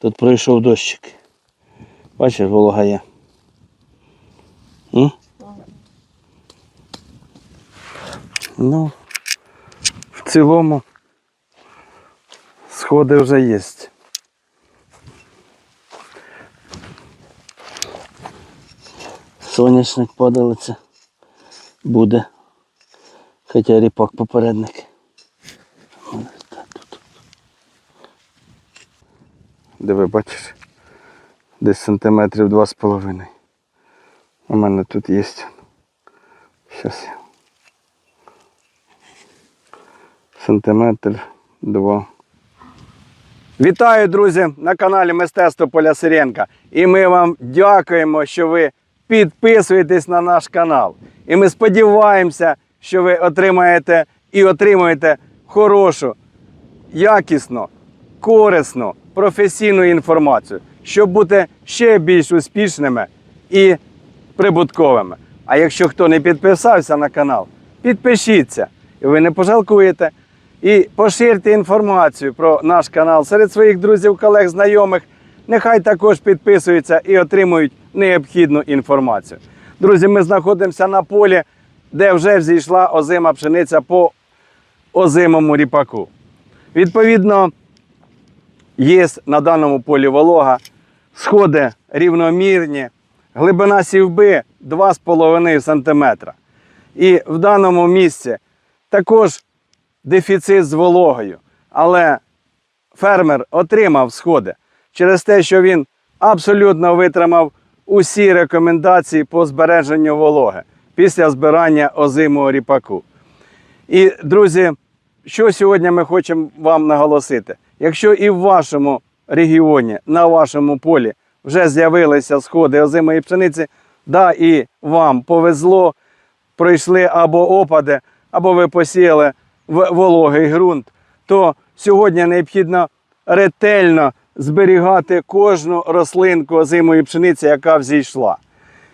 Тут пройшов дощик. Бачиш, волога є. Ну, в цілому сходи вже є. Соняшник падалиця буде. Хоча ріпак попередник. Диви, бачиш? Десь сантиметрів два з половиною. У мене тут є. Щас. Сантиметр два. Вітаю, друзі, на каналі Мистецтво Поля Сиренка. І ми вам дякуємо, що ви підписуєтесь на наш канал. І ми сподіваємося, що ви отримаєте і отримуєте хорошу, якісну, корисну, професійну інформацію, щоб бути ще більш успішними і прибутковими. А якщо хто не підписався на канал, підпишіться, і ви не пожалкуєте. І поширте інформацію про наш канал серед своїх друзів, колег, знайомих. Нехай також підписуються і отримують необхідну інформацію. Друзі, ми знаходимося на полі, де вже взійшла озима пшениця по озимому ріпаку. Відповідно, є на даному полі волога, сходи рівномірні, глибина сівби 2,5 см. І в даному місці також дефіцит з вологою. Але фермер отримав сходи через те, що він абсолютно витримав усі рекомендації по збереженню вологи після збирання озимого ріпаку. І, друзі, що сьогодні ми хочемо вам наголосити? Якщо і в вашому регіоні, на вашому полі вже з'явилися сходи озимої пшениці, да, і вам повезло, пройшли або опади, або ви посіяли в вологий ґрунт, то сьогодні необхідно ретельно зберігати кожну рослинку озимої пшениці, яка взійшла.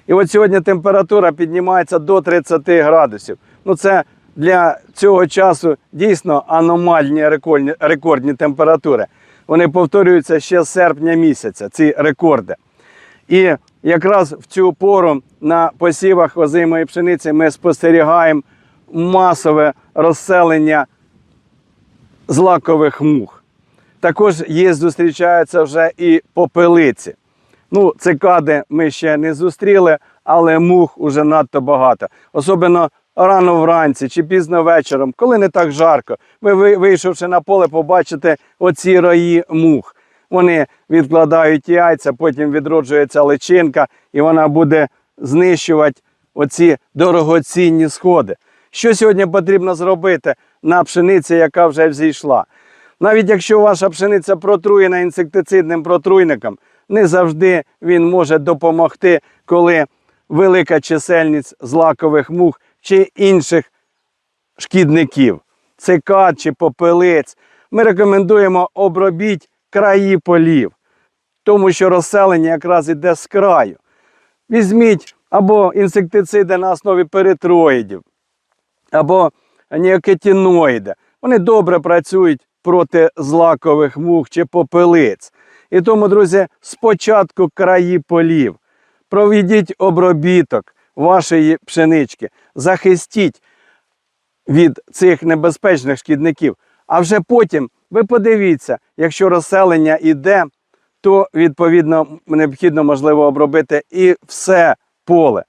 І от сьогодні температура піднімається до 30 градусів. Ну це для цього часу дійсно аномальні рекордні, рекордні температури. Вони повторюються ще з серпня місяця, ці рекорди. І якраз в цю пору на посівах озимої пшениці ми спостерігаємо масове розселення злакових мух. Також є, зустрічаються вже і попелиці. Ну, цикади ми ще не зустріли, але мух уже надто багато. Особливо рано вранці чи пізно вечором, коли не так жарко. Ви ви- вийшовши на поле, побачите оці рої мух. Вони відкладають яйця, потім відроджується личинка, і вона буде знищувати оці дорогоцінні сходи. Що сьогодні потрібно зробити на пшениці, яка вже взійшла? Навіть якщо ваша пшениця протруєна інсектицидним протруйником, не завжди він може допомогти, коли велика чисельність злакових мух чи інших шкідників, цикад чи попелиць. Ми рекомендуємо обробіть краї полів, тому що розселення якраз іде з краю. Візьміть або інсектициди на основі перитроїдів, або ніокетиноїди. Вони добре працюють проти злакових мух чи попелиць. І тому, друзі, спочатку краї полів. Проведіть обробіток вашої пшенички, захистіть від цих небезпечних шкідників. А вже потім ви подивіться, якщо розселення йде, то відповідно необхідно можливо обробити і все поле.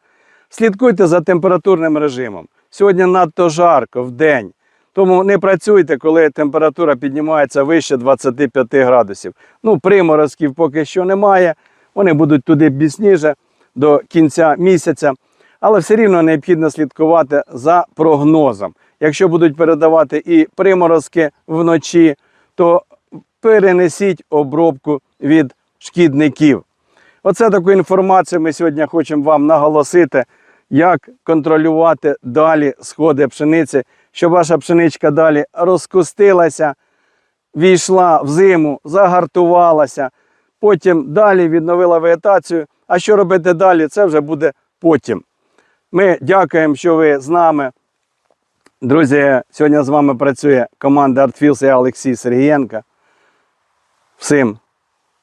Слідкуйте за температурним режимом. Сьогодні надто жарко в день. Тому не працюйте, коли температура піднімається вище 25 градусів. Ну, приморозків поки що немає. Вони будуть туди бісніше до кінця місяця. Але все рівно необхідно слідкувати за прогнозом. Якщо будуть передавати і приморозки вночі, то перенесіть обробку від шкідників. Оце таку інформацію ми сьогодні хочемо вам наголосити, як контролювати далі сходи пшениці, щоб ваша пшеничка далі розкустилася, війшла в зиму, загартувалася, потім далі відновила вегетацію. А що робити далі, це вже буде потім. Ми дякуємо, що ви з нами. Друзі, сьогодні з вами працює команда ArtFields і Олексій Сергієнка. Всім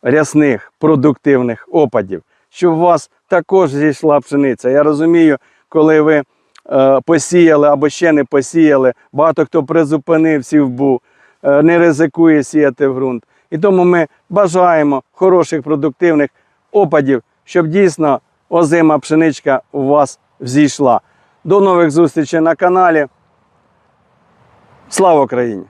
рясних продуктивних опадів, щоб у вас також зійшла пшениця. Я розумію, коли ви е, посіяли або ще не посіяли, багато хто призупинив сівбу, е, не ризикує сіяти в ґрунт. І тому ми бажаємо хороших продуктивних опадів, щоб дійсно озима пшеничка у вас взійшла. До нових зустрічей на каналі. Слава Україні!